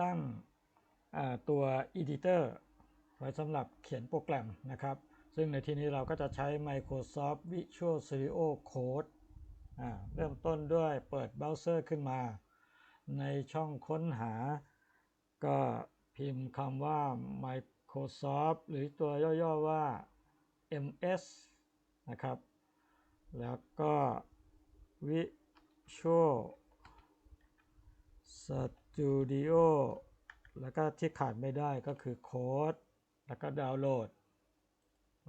ตั้งตัว Editor ไว้สำหรับเขียนโปรแกรมนะครับ ซึ่งในที่นี้เราก็จะใช้ Microsoft Visual Studio Code เริ่มต้นด้วยเปิดเบราว์เซอร์ขึ้นมา ในช่องค้นหา ก็พิมพ์คำว่า Microsoft หรือตัวย่อๆว่า MS นะครับ แล้วก็ Visual Studio แล้วก็ที่ขาดไม่ได้ก็คือโค้ดแล้วก็ดาวน์โหลด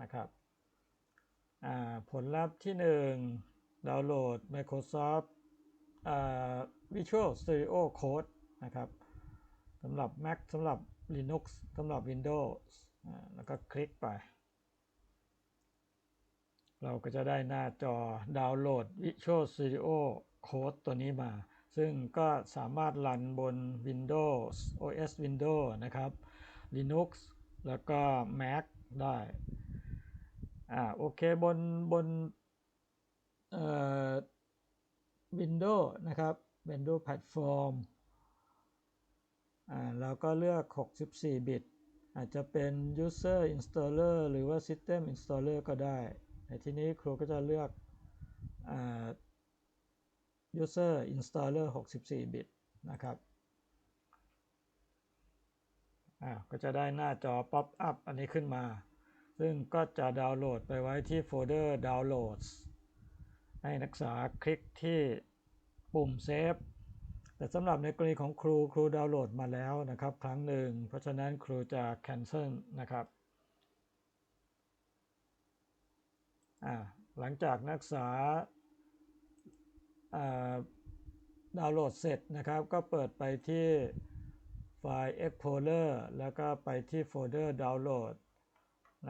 นะครับผลลัพธ์ที่ 1 ดาวน์โหลด Microsoft Visual Studio Code นะครับสำหรับ Mac สำหรับ Linux สำหรับ Windows แล้วก็คลิกไป เราก็จะได้หน้าจอดาวน์โหลด Visual Studio Code ตัวนี้มา ซึ่งก็สามารถรันบน Windows OS Windows นะครับ Linux แล้วก็ Mac ได้อ่าโอเคบนบนเอ่อ Windows นะครับ Windows Platform อ่าเราก็เลือก 64 บิต อาจจะเป็น User Installer หรือว่า System Installer ก็ได้ในที่นี้ครูก็จะเลือกอ่า User Installer 64 บิตนะครับอ่าก็จะได้หน้าจอ Pop up อันนี้ขึ้นมา ซึ่งก็จะดาวน์โหลดไปไว้ที่โฟลเดอร์ Downloads ให้นักศึกษาคลิกที่ปุ่ม Save แต่สำหรับในกรณีของครูครูดาวน์โหลดมาแล้วนะครับ ครั้งหนึ่ง เพราะฉะนั้นครูจะ cancel นะครับหลังจากนักศึกษา ดาวน์โหลดเสร็จนะครับ ก็เปิดไปที่ไฟล์ Explorer แล้วก็ไปที่โฟลเดอร์ Download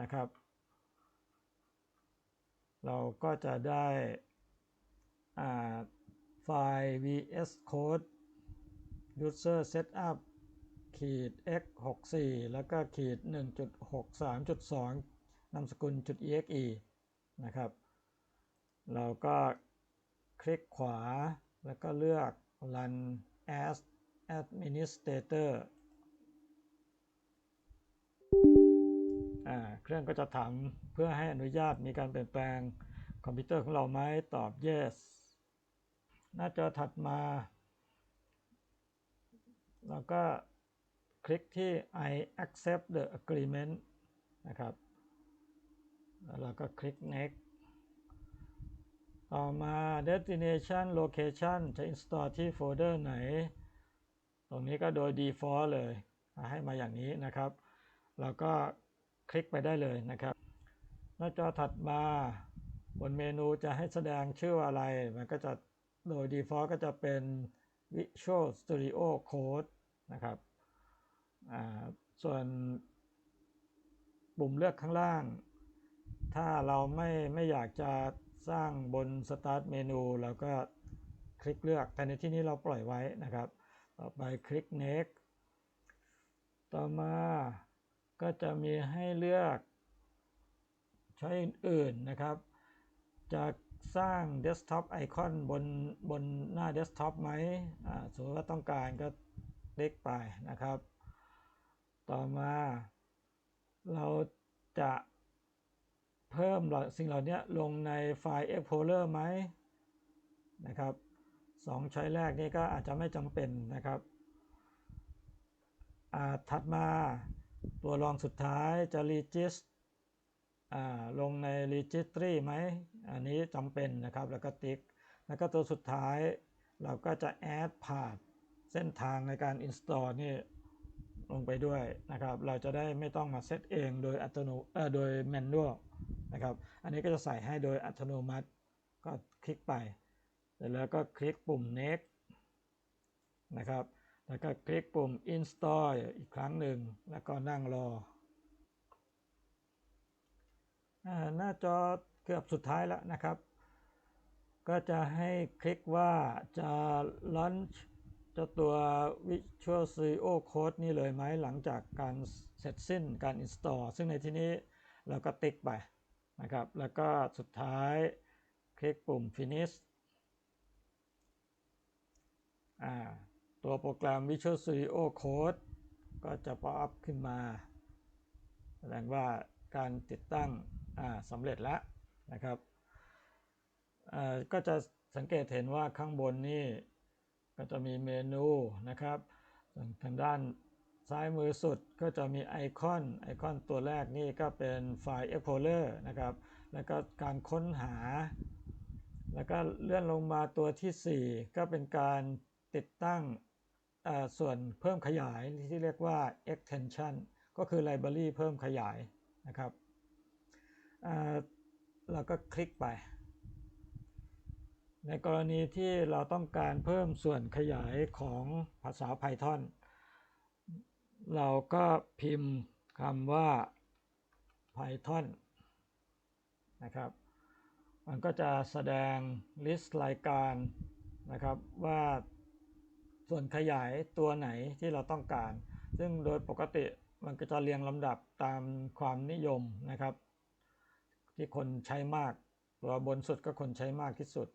นะครับ เราก็จะได้ไฟล์ VS Code User Setup ขีด x 6 4แล้วก็ขีด 1.63.2นามสกุล .exe นะครับ เราก็คลิกขวา แล้วก็เลือก run as administrator เครื่องก็จะถามเพื่อให้อนุญาตมีการเปลี่ยนแปลงคอมพิวเตอร์ของเราไหมตอบ yes หน้าจอถัดมาเราก็คลิกที่ I accept the agreement นะครับ แล้วเราก็คลิก next ต่อมา destination location จะ install ที่โฟลเดอร์ไหน ตรงนี้ก็โดย default เลย ให้มาอย่างนี้นะครับเราก็คลิกไปได้เลยนะครับ หน้าจอถัดมาบนเมนูจะให้แสดงชื่ออะไร มันก็จะโดย default ก็จะเป็น Visual Studio Code นะครับ ส่วนปุ่มเลือกข้างล่าง ถ้าเราไม่ไม่อยากจะ สร้างบน Start เมนูเราก็คลิกเลือก แต่ในที่นี้เราปล่อยไว้นะครับ ต่อไปคลิก next ต่อมาก็จะมีให้เลือกใช้อื่นๆนะครับ จะสร้างเดสก์ท็อปไอคอนบนบนหน้าเดสก์ท็อปไหมสมมติว่าต้องการก็คลิกไปนะครับ ต่อมาเราจะ เพิ่มสิ่งเหล่านี้ลงในไฟล์ Explorer ไหมนะครับสองช้อยแรกนี้ก็อาจจะไม่จำเป็นนะครับถัดมาตัวรองสุดท้ายจะ regist ลงใน registry ไหม อันนี้จำเป็นนะครับ แล้วก็ติ๊ก แล้วก็ตัวสุดท้ายเราก็จะ add path เส้นทางในการ install นี่ลงไปด้วยนะครับ เราจะได้ไม่ต้องมาเซตเองโดยอัตโนโดยแมนนวล นะครับ อันนี้ก็จะใส่ให้โดยอัตโนมัติ ก็คลิกไปเสร็จแล้วก็คลิกปุ่ม next นะครับ แล้วก็คลิกปุ่ม install อีกครั้งหนึ่ง แล้วก็นั่งรอ หน้าจอเกือบสุดท้ายแล้วนะครับ ก็จะให้คลิกว่าจะ launch จ้าตัว Visual Studio Code นี่เลยไหมหลังจากการเสร็จสิ้นการ install ซึ่งในที่นี้เราก็ติ๊กไป นะครับ แล้วก็สุดท้ายคลิกปุ่ม finish ตัวโปรแกรม Visual Studio Code ก็จะ pop up ขึ้นมา แสดงว่าการติดตั้งสำเร็จแล้วนะครับก็จะสังเกตเห็นว่าข้างบนนี่ก็จะมีเมนูนะครับทางด้าน ซ้ายมือสุดก็จะมีไอคอน ไอคอนตัวแรกนี่ก็เป็นไฟล์ Explorer นะครับ แล้วก็การค้นหา แล้วก็เลื่อนลงมาตัวทีสี่ 4 ก็เป็นการติดตั้งส่วนเพิ่มขยายที่เรียกว่า extension ก็คือ library เพิ่มขยายนะครับเราก็คลิกไป ในกรณีที่เราต้องการเพิ่มส่วนขยายของภาษา Python เราก็พิมพ์คำว่า Python นะครับ มันก็จะแสดง list รายการนะครับว่าส่วนขยายตัวไหนที่เราต้องการ ซึ่งโดยปกติมันก็จะเรียงลำดับตามความนิยมนะครับ ที่คนใช้มากตัวบนสุดก็คนใช้มากที่สุด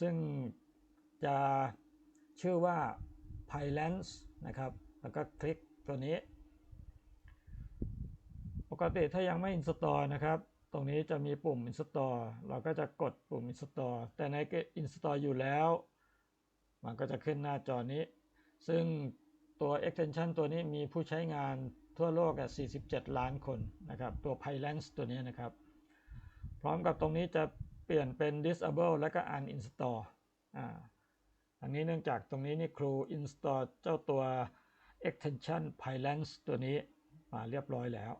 ซึ่งจะชื่อว่า Pylance นะครับ แล้วก็คลิกตัวนี้ ปกติถ้ายังไม่ install นะครับ ตรงนี้จะมีปุ่ม install เราก็จะกดปุ่ม install แต่ใน install อยู่แล้ว มันก็จะขึ้นหน้าจอนี้ ซึ่งตัว extension ตัวนี้มีผู้ใช้งานทั่วโลกอะ47 ล้านคนนะครับ ตัว Pylance ตัวนี้นะครับ พร้อมกับตรงนี้จะเปลี่ยนเป็น disable แล้วก็ uninstall อ่าอันนี้เนื่องจากตรงนี้นี่ครู install เจ้าตัว extension Pylance ตัวนี้มาเรียบร้อยแล้ว